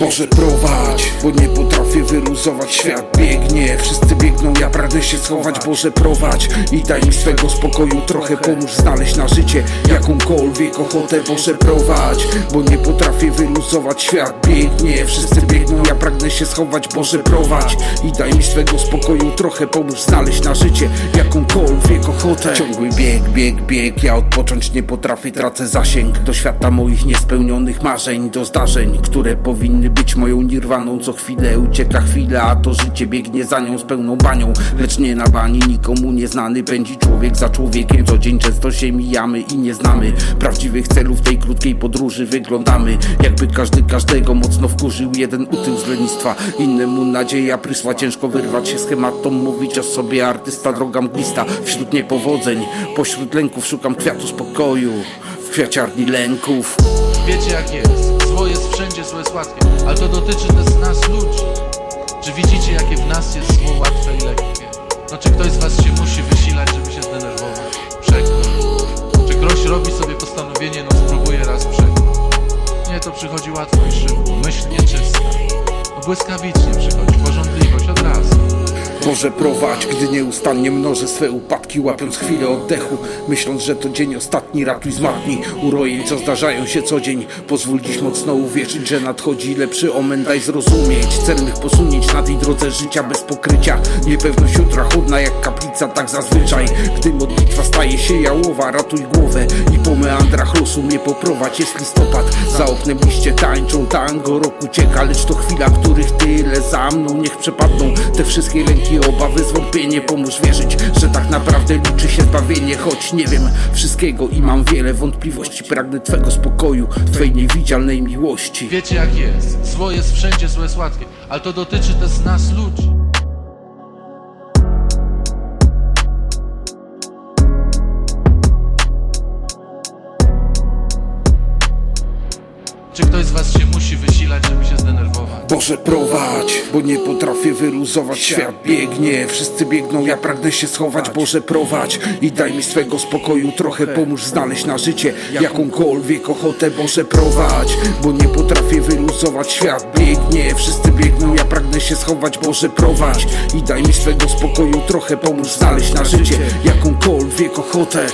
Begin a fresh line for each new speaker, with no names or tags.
Boże prowadź, bo nie potrafię wyluzować Świat. Biegnie, wszyscy biegną, ja pragnę się schować. Boże prowadź i daj mi swego spokoju. Trochę pomóż znaleźć na życie jakąkolwiek ochotę. Boże prowadź, bo nie potrafię wyluzować. Świat biegnie, wszyscy biegną, ja pragnę się schować. Boże prowadź i daj mi swego spokoju. Trochę pomóż znaleźć na życie jakąkolwiek ochotę. Ciągły bieg, bieg, bieg, ja odpocząć nie potrafię. Tracę zasięg do świata moich niespełnionych marzeń Do zdarzeń, które powinny być moją nirwaną. Co chwilę ucieka chwilę, a to życie biegnie za nią z pełną banią. Lecz nie na bani, nikomu nieznany Pędzi człowiek za człowiekiem. Co dzień często się mijamy i nie znamy Prawdziwych celów tej krótkiej podróży. Wyglądamy jakby każdy każdego mocno wkurzył. Jeden utył z lenistwa, innemu nadzieja prysła. Ciężko wyrwać się schematom, mówić o sobie. Artysta droga mglista, wśród niepowodzeń Pośród lęków szukam kwiatu spokoju. W kwiaciarni lęków.
Wiecie jak jest, zło jest wszędzie, zło jest łatwe Ale to dotyczy też nas ludzi Czy widzicie jakie w nas jest zło łatwe i lekkie? No czy ktoś z was się musi wysilać, żeby się zdenerwować? Przekór Czy ktoś robi sobie postanowienie, no spróbuję raz przekór Nie, to przychodzi łatwo i szybko, myśl nieczysta. No błyskawicznie przychodzi, porządliwość od razu
Boże prowadź, gdy nieustannie mnożę swe upadki Łapiąc chwilę oddechu, myśląc, że to dzień ostatni Ratuj zmartni urojeń, co zdarzają się co dzień. Pozwól dziś mocno uwierzyć, że nadchodzi lepszy omen. Daj zrozumieć celnych posunięć na tej drodze życia bez pokrycia. Niepewność jutra chłodna jak kaplica, tak zazwyczaj. Gdy modlitwa staje się jałowa, ratuj głowę I po meandrach losu mnie poprowadź. Jest listopad, za oknem liście tańczą Tango rok ucieka, lecz to chwila, których tyle za mną Niech przepadną te wszystkie lęki, obawy, zwątpienie. Pomóż wierzyć, że tak naprawdę liczy się zbawienie. Choć nie wiem wszystkiego i mam wiele wątpliwości Pragnę Twego spokoju, Twej niewidzialnej miłości.
Wiecie jak jest, zło jest wszędzie, jest łatwe Ale to dotyczy też nas ludzi Czy ktoś z was się musi wysilać, żeby się zdenerwować?
Boże prowadź, bo nie potrafię wyluzować. Świat biegnie, wszyscy biegną, ja pragnę się schować. Boże prowadź i daj mi swego spokoju. Trochę pomóż znaleźć na życie jakąkolwiek ochotę. Boże prowadź, bo nie potrafię wyluzować. Świat biegnie, wszyscy biegną, ja pragnę się schować. Boże prowadź i daj mi swego spokoju. Trochę pomóż znaleźć na życie. jakąkolwiek ochotę